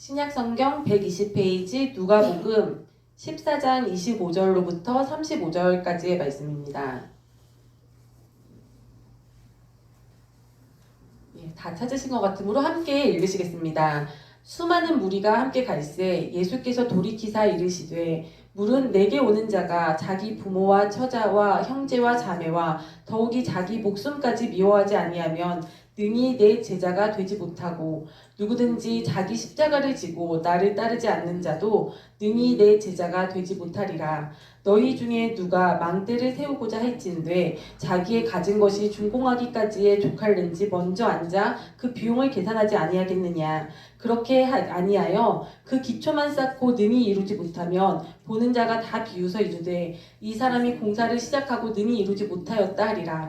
신약성경 120페이지 누가복음 14장 25절로부터 35절까지의 말씀입니다. 예, 다 찾으신 것 같으므로 함께 읽으시겠습니다. 수많은 무리가 함께 갈새 예수께서 돌이키사 이르시되 물은 내게 오는 자가 자기 부모와 처자와 형제와 자매와 더욱이 자기 목숨까지 미워하지 아니하면 능히 내 제자가 되지 못하고 누구든지 자기 십자가를 지고 나를 따르지 않는 자도 능히 내 제자가 되지 못하리라. 너희 중에 누가 망대를 세우고자 할진대 자기의 가진 것이 준공하기까지에 족할는지 먼저 앉아 그 비용을 계산하지 아니하겠느냐. 그렇게 하- 아니하여 그 기초만 쌓고 능히 이루지 못하면 보는 자가 다 비웃어 이르되 이 사람이 공사를 시작하고 능히 이루지 못하였다 하리라.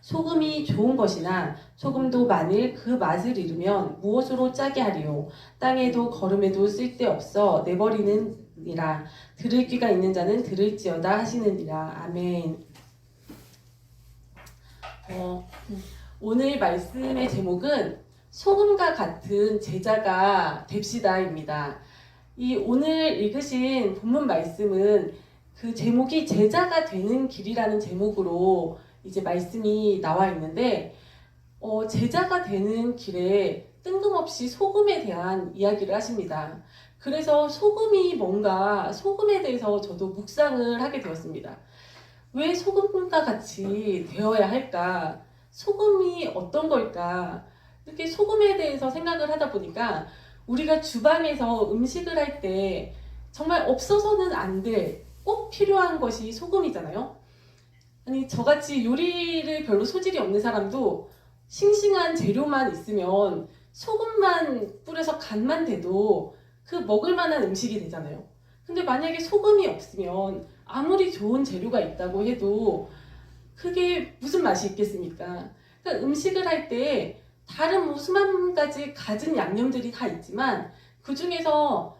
소금이 좋은 것이나 소금도 만일 그 맛을 잃으면 무엇으로 짜게 하리요 땅에도 걸음에도 쓸데없어 내버리는니라 들을 귀가 있는 자는 들을지어다 하시느니라 아멘. 어, 오늘 말씀의 제목은 소금과 같은 제자가 됩시다입니다. 이 오늘 읽으신 본문 말씀은 그 제목이 제자가 되는 길이라는 제목으로 이제 말씀이 나와 있는데 어, 제자가 되는 길에 뜬금없이 소금에 대한 이야기를 하십니다. 그래서 소금이 뭔가 소금에 대해서 저도 묵상을 하게 되었습니다. 왜 소금과 같이 되어야 할까? 소금이 어떤 걸까? 이렇게 소금에 대해서 생각을 하다 보니까 우리가 주방에서 음식을 할 때 정말 없어서는 안 될 꼭 필요한 것이 소금이잖아요. 아니 저같이 요리를 별로 소질이 없는 사람도 싱싱한 재료만 있으면 소금만 뿌려서 간만 돼도 그 먹을 만한 음식이 되잖아요. 근데 만약에 소금이 없으면 아무리 좋은 재료가 있다고 해도 그게 무슨 맛이 있겠습니까? 그러니까 음식을 할 때 다른 뭐 수만 가지 갖은 양념들이 다 있지만 그 중에서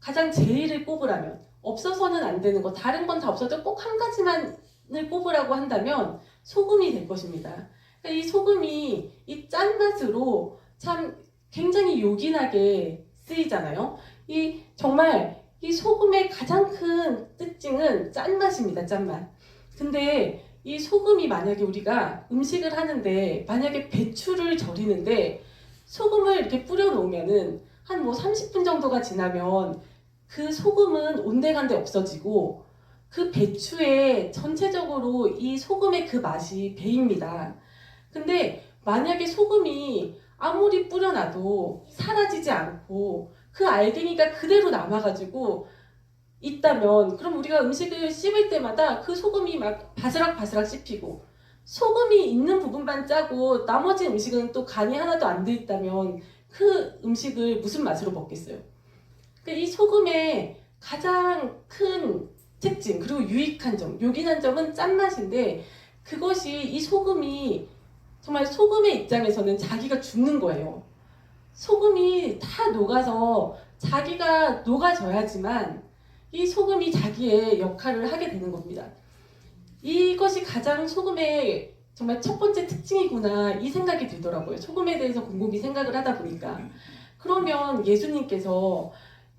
가장 제일을 꼽으라면 없어서는 안 되는 거 다른 건 다 없어도 꼭 한 가지만 을 꼽으라고 한다면 소금이 될 것입니다. 그러니까 이 소금이 이 짠맛으로 참 굉장히 요긴하게 쓰이잖아요. 이 정말 이 소금의 가장 큰 특징은 짠맛입니다. 짠맛. 근데 이 소금이 만약에 우리가 음식을 하는데 만약에 배추를 절이는데 소금을 이렇게 뿌려 놓으면은 한 뭐 30분 정도가 지나면 그 소금은 온데간데 없어지고 그 배추에 전체적으로 이 소금의 그 맛이 배입니다. 근데 만약에 소금이 아무리 뿌려놔도 사라지지 않고 그 알갱이가 그대로 남아가지고 있다면 그럼 우리가 음식을 씹을 때마다 그 소금이 막 바스락바스락 씹히고 소금이 있는 부분만 짜고 나머지 음식은 또 간이 하나도 안 돼 있다면 그 음식을 무슨 맛으로 먹겠어요? 그러니까 이 소금의 가장 큰 특징 그리고 유익한 점, 요긴한 점은 짠맛인데 그것이 이 소금이 정말 소금의 입장에서는 자기가 죽는 거예요. 소금이 다 녹아서 자기가 녹아져야지만 이 소금이 자기의 역할을 하게 되는 겁니다. 이것이 가장 소금의 정말 첫 번째 특징이구나 이 생각이 들더라고요. 소금에 대해서 곰곰이 생각을 하다 보니까 그러면 예수님께서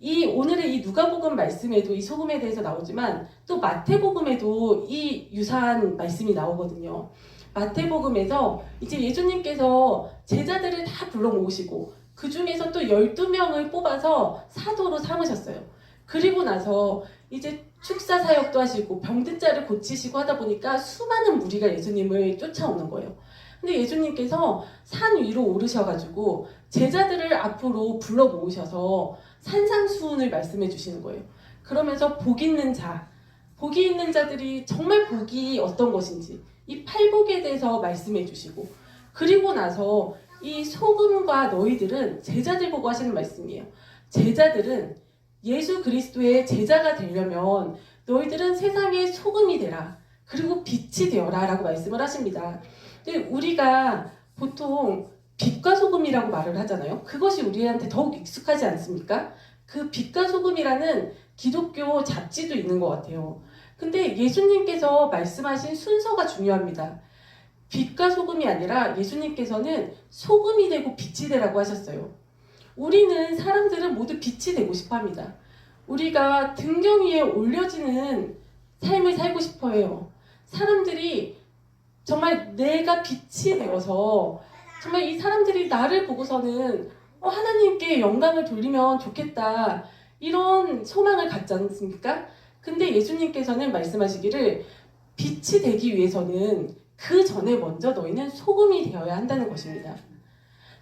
이 오늘의 이 누가복음 말씀에도 이 소금에 대해서 나오지만 또 마태복음에도 이 유사한 말씀이 나오거든요. 마태복음에서 이제 예수님께서 제자들을 다 불러 모으시고 그 중에서 또 12명을 뽑아서 사도로 삼으셨어요. 그리고 나서 이제 축사 사역도 하시고 병든 자를 고치시고 하다 보니까 수많은 무리가 예수님을 쫓아오는 거예요. 근데 예수님께서 산 위로 오르셔가지고 제자들을 앞으로 불러 모으셔서 산상수훈을 말씀해 주시는 거예요. 그러면서 복 있는 자, 복이 있는 자들이 정말 복이 어떤 것인지 이 팔복에 대해서 말씀해 주시고 그리고 나서 이 소금과 너희들은 제자들 보고 하시는 말씀이에요. 제자들은 예수 그리스도의 제자가 되려면 너희들은 세상의 소금이 되라. 그리고 빛이 되어라 라고 말씀을 하십니다. 근데 우리가 보통 빛과 소금이라고 말을 하잖아요. 그것이 우리한테 더욱 익숙하지 않습니까? 그 빛과 소금이라는 기독교 잡지도 있는 것 같아요. 근데 예수님께서 말씀하신 순서가 중요합니다. 빛과 소금이 아니라 예수님께서는 소금이 되고 빛이 되라고 하셨어요. 우리는 사람들은 모두 빛이 되고 싶어 합니다. 우리가 등경 위에 올려지는 삶을 살고 싶어 해요. 사람들이 정말 내가 빛이 되어서 정말 이 사람들이 나를 보고서는 어, 하나님께 영광을 돌리면 좋겠다. 이런 소망을 갖지 않습니까? 근데 예수님께서는 말씀하시기를 빛이 되기 위해서는 그 전에 먼저 너희는 소금이 되어야 한다는 것입니다.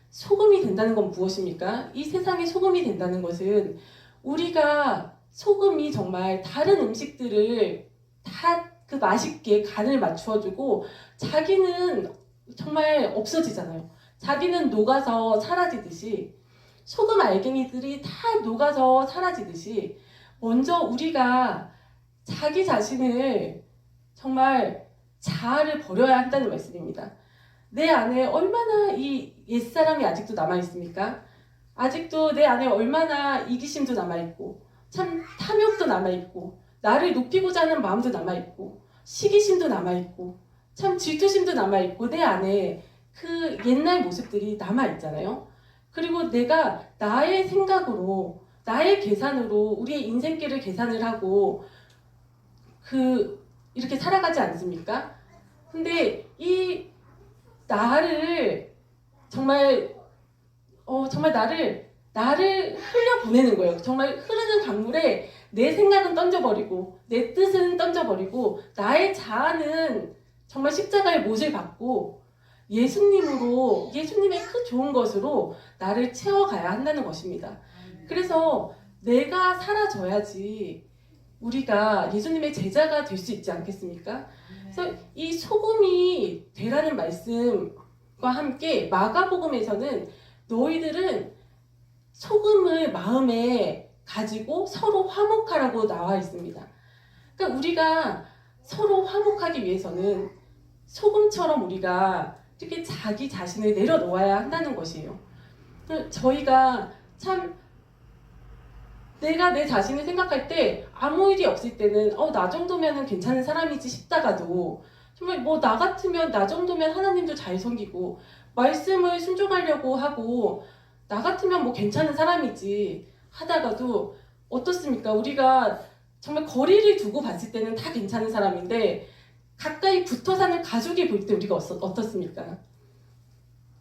소금이 된다는 건 무엇입니까? 이 세상에 소금이 된다는 것은 우리가 소금이 정말 다른 음식들을 다 그 맛있게 간을 맞추어주고 자기는 정말 없어지잖아요. 자기는 녹아서 사라지듯이 소금 알갱이들이 다 녹아서 사라지듯이 먼저 우리가 자기 자신을 정말 자아를 버려야 한다는 말씀입니다. 내 안에 얼마나 이 옛사람이 아직도 남아 있습니까? 아직도 내 안에 얼마나 이기심도 남아 있고 참 탐욕도 남아 있고 나를 높이고자 하는 마음도 남아 있고 시기심도 남아 있고 참 질투심도 남아 있고 내 안에 그 옛날 모습들이 남아 있잖아요. 그리고 내가 나의 생각으로 나의 계산으로 우리의 인생길을 계산을 하고 그 이렇게 살아가지 않습니까? 근데 이 나를 정말 어 정말 나를 나를 흘려 보내는 거예요. 정말 흐르는 강물에 내 생각은 던져버리고 내 뜻은 던져버리고 나의 자아는 정말 십자가의 못을 받고 예수님으로 예수님의 그 좋은 것으로 나를 채워가야 한다는 것입니다. 그래서 내가 사라져야지 우리가 예수님의 제자가 될 수 있지 않겠습니까? 그래서 이 소금이 되라는 말씀과 함께 마가복음에서는 너희들은 소금을 마음에 가지고 서로 화목하라고 나와 있습니다. 그러니까 우리가 서로 화목하기 위해서는 소금처럼 우리가 이렇게 자기 자신을 내려놓아야 한다는 것이에요. 저희가 참 내가 내 자신을 생각할 때 아무 일이 없을 때는 어 나 정도면은 괜찮은 사람이지 싶다가도 정말 뭐 나 같으면 나 정도면 하나님도 잘 섬기고 말씀을 순종하려고 하고 나 같으면 뭐 괜찮은 사람이지 하다가도 어떻습니까? 우리가 정말 거리를 두고 봤을 때는 다 괜찮은 사람인데 가까이 붙어 사는 가족이 볼 때 우리가 어떻- 어떻습니까?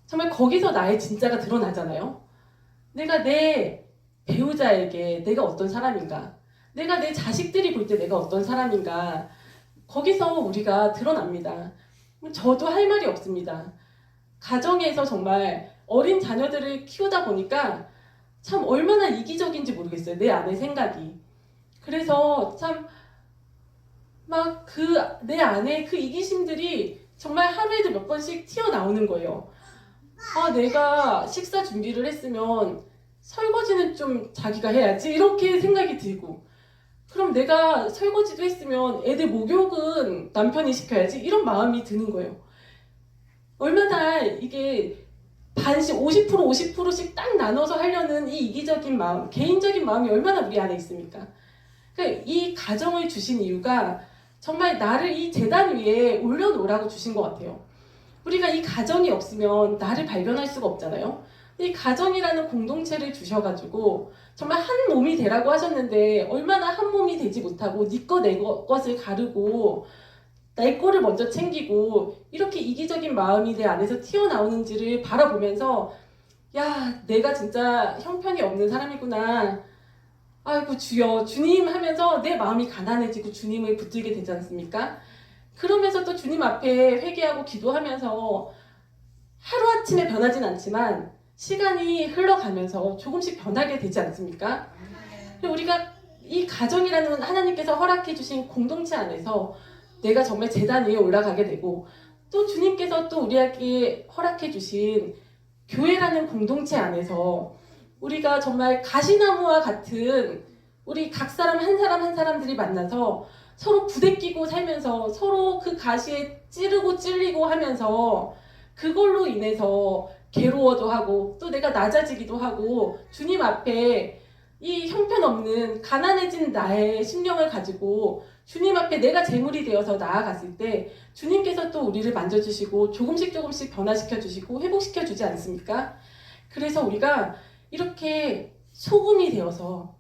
정말 거기서 나의 진짜가 드러나잖아요. 내가 내 배우자에게 내가 어떤 사람인가? 내가 내 자식들이 볼 때 내가 어떤 사람인가? 거기서 우리가 드러납니다. 저도 할 말이 없습니다. 가정에서 정말 어린 자녀들을 키우다 보니까 참 얼마나 이기적인지 모르겠어요. 내 안의 생각이. 그래서 참 막 그 내 안에 그 이기심들이 정말 하루에도 몇 번씩 튀어나오는 거예요. 아, 내가 식사 준비를 했으면 설거지는 좀 자기가 해야지. 이렇게 생각이 들고. 그럼 내가 설거지도 했으면 애들 목욕은 남편이 시켜야지. 이런 마음이 드는 거예요. 얼마나 이게 반씩 50% 50%씩 딱 나눠서 하려는 이 이기적인 마음, 개인적인 마음이 얼마나 우리 안에 있습니까? 그러니까 이 가정을 주신 이유가 정말 나를 이 재단 위에 올려놓으라고 주신 것 같아요. 우리가 이 가정이 없으면 나를 발견할 수가 없잖아요. 이 가정이라는 공동체를 주셔가지고 정말 한 몸이 되라고 하셨는데 얼마나 한 몸이 되지 못하고 니꺼내 것을 가르고 내 거를 먼저 챙기고 이렇게 이기적인 마음이 내 안에서 튀어나오는지를 바라보면서 야 내가 진짜 형편이 없는 사람이구나 아이고 주여 주님 하면서 내 마음이 가난해지고 주님을 붙들게 되지 않습니까? 그러면서 또 주님 앞에 회개하고 기도하면서 하루아침에 변하진 않지만 시간이 흘러가면서 조금씩 변하게 되지 않습니까? 우리가 이 가정이라는 하나님께서 허락해 주신 공동체 안에서 내가 정말 재단 위에 올라가게 되고 또 주님께서 또 우리에게 허락해 주신 교회라는 공동체 안에서 우리가 정말 가시나무와 같은 우리 각 사람 한 사람 한 사람들이 만나서 서로 부대끼고 살면서 서로 그 가시에 찌르고 찔리고 하면서 그걸로 인해서 괴로워도 하고 또 내가 낮아지기도 하고 주님 앞에 이 형편없는 가난해진 나의 심령을 가지고 주님 앞에 내가 재물이 되어서 나아갔을 때 주님께서 또 우리를 만져주시고 조금씩 조금씩 변화시켜 주시고 회복시켜 주지 않습니까? 그래서 우리가 이렇게 소금이 되어서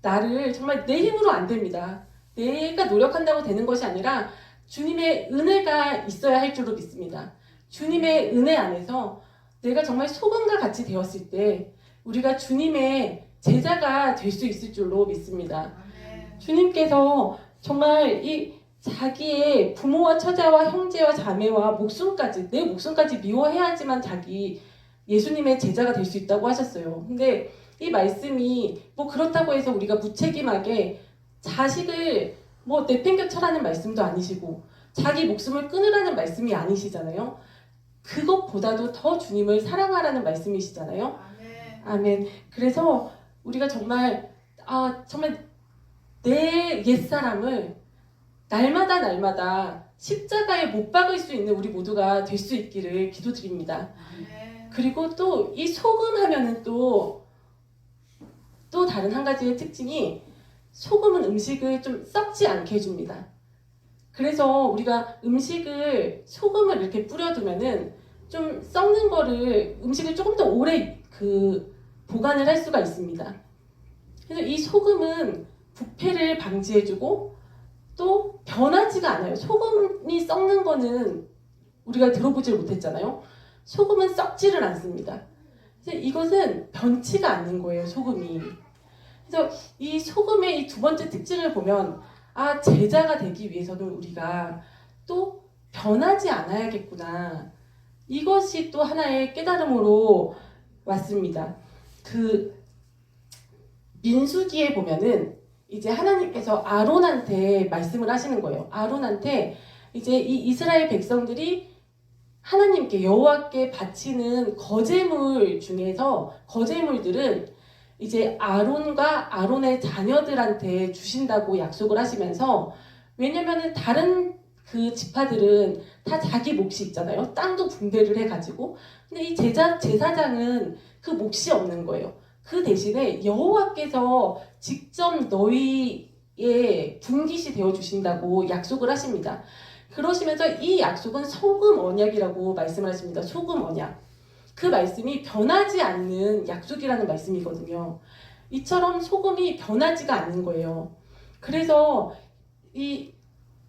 나를 정말 내 힘으로 안 됩니다. 내가 노력한다고 되는 것이 아니라 주님의 은혜가 있어야 할 줄로 믿습니다. 주님의 은혜 안에서 내가 정말 소금과 같이 되었을 때 우리가 주님의 제자가 될 수 있을 줄로 믿습니다. 주님께서 정말 이 자기의 부모와 처자와 형제와 자매와 목숨까지 내 목숨까지 미워해야지만 자기 예수님의 제자가 될 수 있다고 하셨어요. 근데 이 말씀이 뭐 그렇다고 해서 우리가 무책임하게 자식을 뭐 내팽겨 쳐라는 말씀도 아니시고 자기 목숨을 끊으라는 말씀이 아니시잖아요. 그것보다도 더 주님을 사랑하라는 말씀이시잖아요. 아멘. 그래서 우리가 정말 아 정말 내 옛사람을 날마다 날마다 십자가에 못 박을 수 있는 우리 모두가 될 수 있기를 기도드립니다. 그리고 또 이 소금 하면은 또, 또 다른 한 가지의 특징이 소금은 음식을 좀 썩지 않게 해줍니다. 그래서 우리가 음식을 소금을 이렇게 뿌려두면은 좀 썩는 거를 음식을 조금 더 오래 그 보관을 할 수가 있습니다. 그래서 이 소금은 부패를 방지해주고 또 변하지가 않아요. 소금이 썩는 거는 우리가 들어보질 못했잖아요. 소금은 썩지를 않습니다. 그래서 이것은 변치가 않는 거예요, 소금이. 그래서 이 소금의 이 두 번째 특징을 보면, 아, 제자가 되기 위해서는 우리가 또 변하지 않아야겠구나. 이것이 또 하나의 깨달음으로 왔습니다. 그, 민수기에 보면은 이제 하나님께서 아론한테 말씀을 하시는 거예요. 아론한테 이제 이 이스라엘 백성들이 하나님께 여호와께 바치는 거제물 중에서 거제물들은 이제 아론과 아론의 자녀들한테 주신다고 약속을 하시면서 왜냐면은 다른 그 지파들은 다 자기 몫이 있잖아요. 땅도 분배를 해가지고 근데 이 제자 제사장은 그 몫이 없는 거예요. 그 대신에 여호와께서 직접 너희의 분깃이 되어 주신다고 약속을 하십니다. 그러시면서 이 약속은 소금 언약이라고 말씀을 하십니다. 소금 언약. 그 말씀이 변하지 않는 약속이라는 말씀이거든요. 이처럼 소금이 변하지가 않는 거예요. 그래서 이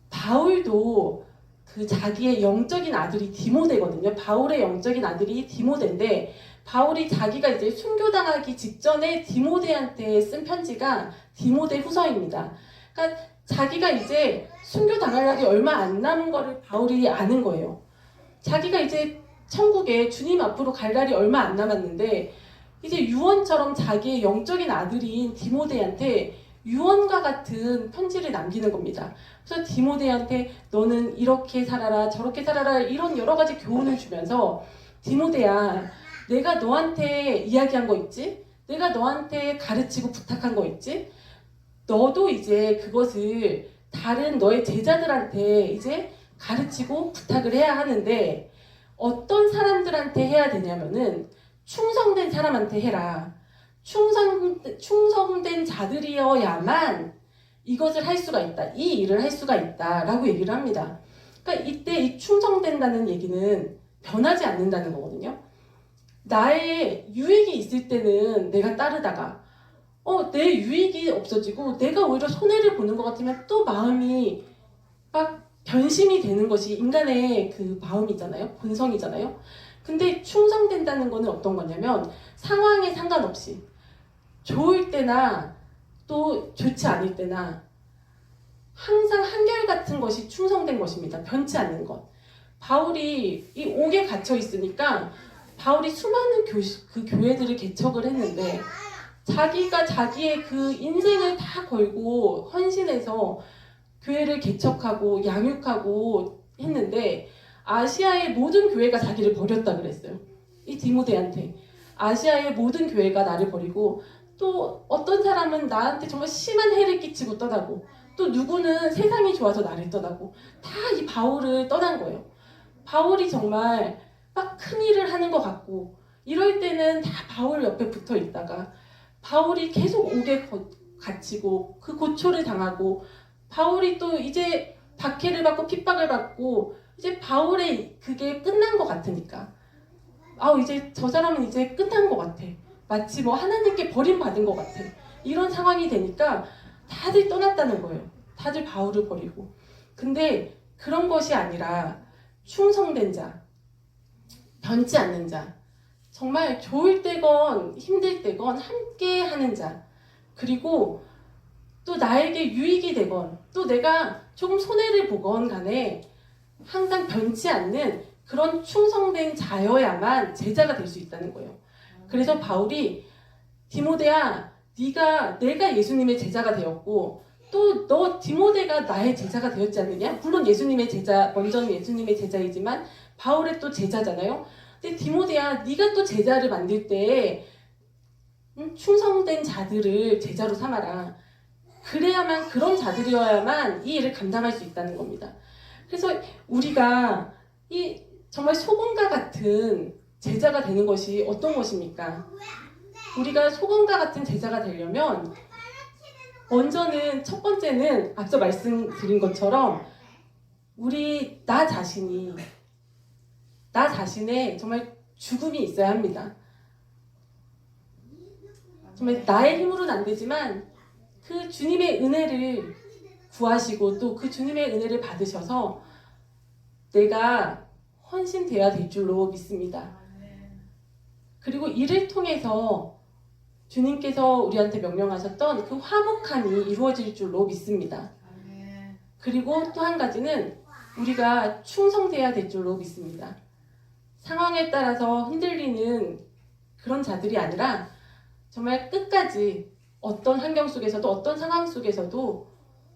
바울도 그 자기의 영적인 아들이 디모데거든요. 바울의 영적인 아들이 디모데인데 바울이 자기가 이제 순교당하기 직전에 디모데한테 쓴 편지가 디모데 후서입니다. 그러니까 자기가 이제 순교 당할 날이 얼마 안 남은 거를 바울이 아는 거예요. 자기가 이제 천국에 주님 앞으로 갈 날이 얼마 안 남았는데 이제 유언처럼 자기의 영적인 아들인 디모데한테 유언과 같은 편지를 남기는 겁니다. 그래서 디모데한테 너는 이렇게 살아라 저렇게 살아라 이런 여러 가지 교훈을 주면서 디모데야 내가 너한테 이야기한 거 있지? 내가 너한테 가르치고 부탁한 거 있지? 너도 이제 그것을 다른 너의 제자들한테 이제 가르치고 부탁을 해야 하는데 어떤 사람들한테 해야 되냐면은 충성된 사람한테 해라. 충성, 충성된 자들이어야만 이것을 할 수가 있다. 이 일을 할 수가 있다. 라고 얘기를 합니다. 그러니까 이때 이 충성된다는 얘기는 변하지 않는다는 거거든요. 나의 유익이 있을 때는 내가 따르다가 어, 내 유익이 없어지고 내가 오히려 손해를 보는 것 같으면 또 마음이 막 변심이 되는 것이 인간의 그 마음이잖아요. 본성이잖아요. 근데 충성된다는 거는 어떤 거냐면 상황에 상관없이 좋을 때나 또 좋지 않을 때나 항상 한결같은 것이 충성된 것입니다. 변치 않는 것. 바울이 이 옥에 갇혀 있으니까 바울이 수많은 교, 그 교회들을 개척을 했는데 자기가 자기의 그 인생을 다 걸고 헌신해서 교회를 개척하고 양육하고 했는데 아시아의 모든 교회가 자기를 버렸다 그랬어요. 이 디모데한테 아시아의 모든 교회가 나를 버리고 또 어떤 사람은 나한테 정말 심한 해를 끼치고 떠나고 또 누구는 세상이 좋아서 나를 떠나고 다 이 바울을 떠난 거예요. 바울이 정말 막 큰 일을 하는 것 같고 이럴 때는 다 바울 옆에 붙어 있다가 바울이 계속 옥에 거- 갇히고 그 고초를 당하고 바울이 또 이제 박해를 받고 핍박을 받고 이제 바울의 그게 끝난 것 같으니까. 아우 이제 저 사람은 이제 끝난 것 같아. 마치 뭐 하나님께 버림받은 것 같아. 이런 상황이 되니까 다들 떠났다는 거예요. 다들 바울을 버리고. 근데 그런 것이 아니라 충성된 자 변치 않는 자 정말 좋을 때건 힘들 때건 함께 하는 자 그리고 또 나에게 유익이 되건 또 내가 조금 손해를 보건 간에 항상 변치 않는 그런 충성된 자여야만 제자가 될 수 있다는 거예요. 그래서 바울이 디모데야 네가 내가 예수님의 제자가 되었고 또 너 디모데가 나의 제자가 되었지 않느냐? 물론 예수님의 제자 먼저는 예수님의 제자이지만 바울의 또 제자잖아요. 근데 디모데야 네가 또 제자를 만들 때 음, 충성된 자들을 제자로 삼아라. 그래야만 그런 자들이어야만 이 일을 감당할 수 있다는 겁니다. 그래서 우리가 이 정말 소금과 같은 제자가 되는 것이 어떤 것입니까? 우리가 소금과 같은 제자가 되려면 먼저는 첫 번째는 앞서 말씀드린 것처럼 우리 나 자신이 나 자신의 정말 죽음이 있어야 합니다. 정말 나의 힘으로는 안 되지만 그 주님의 은혜를 구하시고 또 그 주님의 은혜를 받으셔서 내가 헌신돼야 될 줄로 믿습니다. 그리고 이를 통해서 주님께서 우리한테 명령하셨던 그 화목함이 이루어질 줄로 믿습니다. 그리고 또 한 가지는 우리가 충성돼야 될 줄로 믿습니다. 상황에 따라서 흔들리는 그런 자들이 아니라 정말 끝까지 어떤 환경 속에서도 어떤 상황 속에서도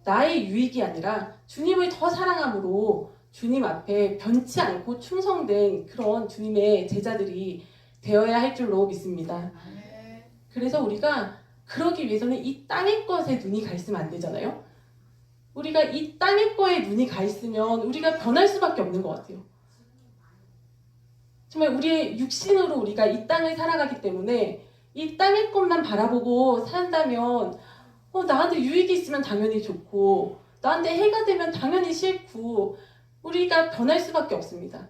나의 유익이 아니라 주님을 더 사랑함으로 주님 앞에 변치 않고 충성된 그런 주님의 제자들이 되어야 할 줄로 믿습니다. 그래서 우리가 그러기 위해서는 이 땅의 것에 눈이 가 있으면 안 되잖아요. 우리가 이 땅의 거에 눈이 가 있으면 우리가 변할 수밖에 없는 것 같아요. 정말 우리의 육신으로 우리가 이 땅을 살아가기 때문에 이 땅의 것만 바라보고 산다면 어, 나한테 유익이 있으면 당연히 좋고 나한테 해가 되면 당연히 싫고 우리가 변할 수밖에 없습니다.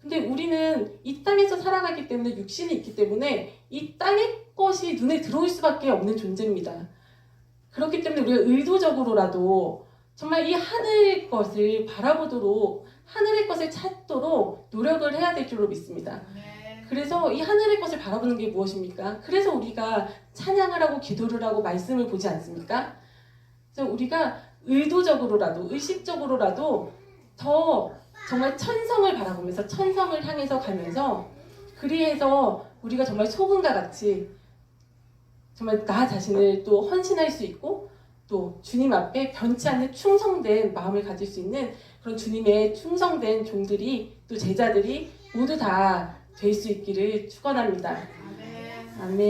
근데 우리는 이 땅에서 살아가기 때문에 육신이 있기 때문에 이 땅의 것이 눈에 들어올 수밖에 없는 존재입니다. 그렇기 때문에 우리가 의도적으로라도 정말 이 하늘 것을 바라보도록 하늘의 것을 찾도록 노력을 해야 될 줄로 믿습니다. 그래서 이 하늘의 것을 바라보는 게 무엇입니까? 그래서 우리가 찬양을 하고 기도를 하고 말씀을 보지 않습니까? 그래서 우리가 의도적으로라도 의식적으로라도 더 정말 천성을 바라보면서 천성을 향해서 가면서 그리해서 우리가 정말 소금과 같이 정말 나 자신을 또 헌신할 수 있고 또 주님 앞에 변치 않는 충성된 마음을 가질 수 있는 그런 주님의 충성된 종들이 또 제자들이 모두 다 될 수 있기를 축원합니다. 아멘.